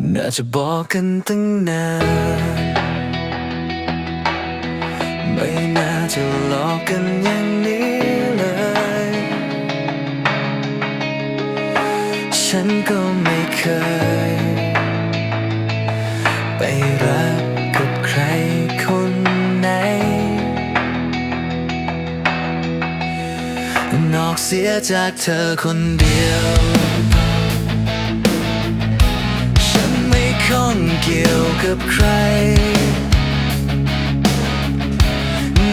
น่าจะบอกกันตั้งนาน ไม่น่าจะหลอกกันอย่างนี้เลย ฉันก็ไม่เคย ไปรักกับใครคนไหน นอกเสียจากเธอคนเดียว กับใคร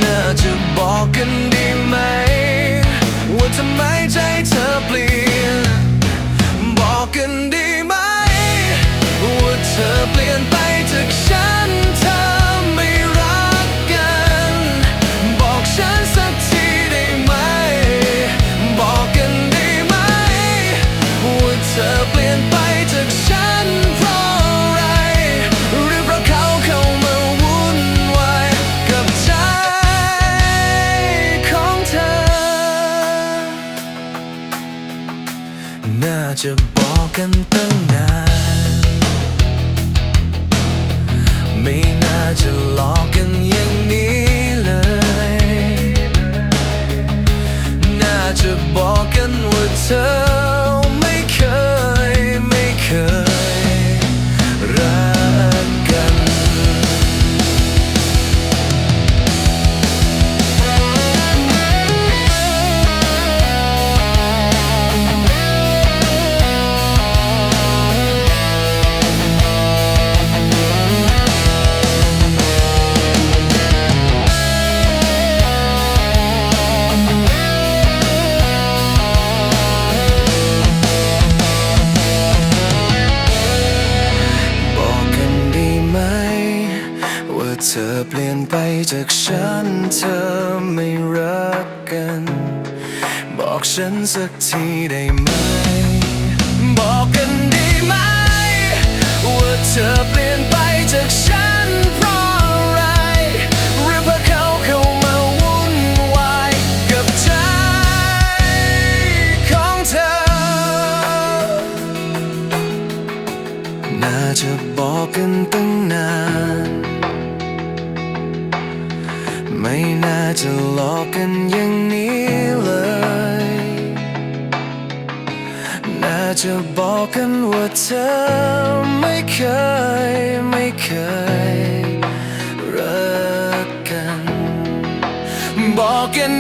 น่าจะบอกกันดีไหม ว่าทำไมใจเธอเปลี่ยน บอกกันดีไหม ว่าเธอเปลี่ยนไปจากฉันเธอไม่รักกัน บอกฉันสักทีได้ไหม บอกกันดีไหม ว่าเธอเปลี่ยนไปจากฉัน จะบอกกันตั้งนาน เธอเปลี่ยนไปจากฉัน เธอไม่รักกัน บอกฉันสักทีได้ไหม บอกกันดีไหม ว่าเธอเปลี่ยนไปจากฉันเพราะอะไรหรือเพราะเขาเข้ามาวุ่นวายกับใจของเธอ น่าจะบอกกันตั้งนาน ไม่น่าจะหลอกกันอย่างนี้เลย น่าจะบอกกันว่าเธอไม่เคย ไม่เคยรักกัน บอกกัน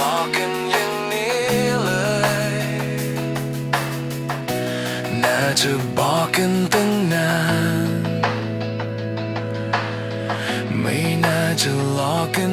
บอกกันอย่างนี้เลย น่าจะบอกกันตั้งนาน ไม่น่าจะหลอกกัน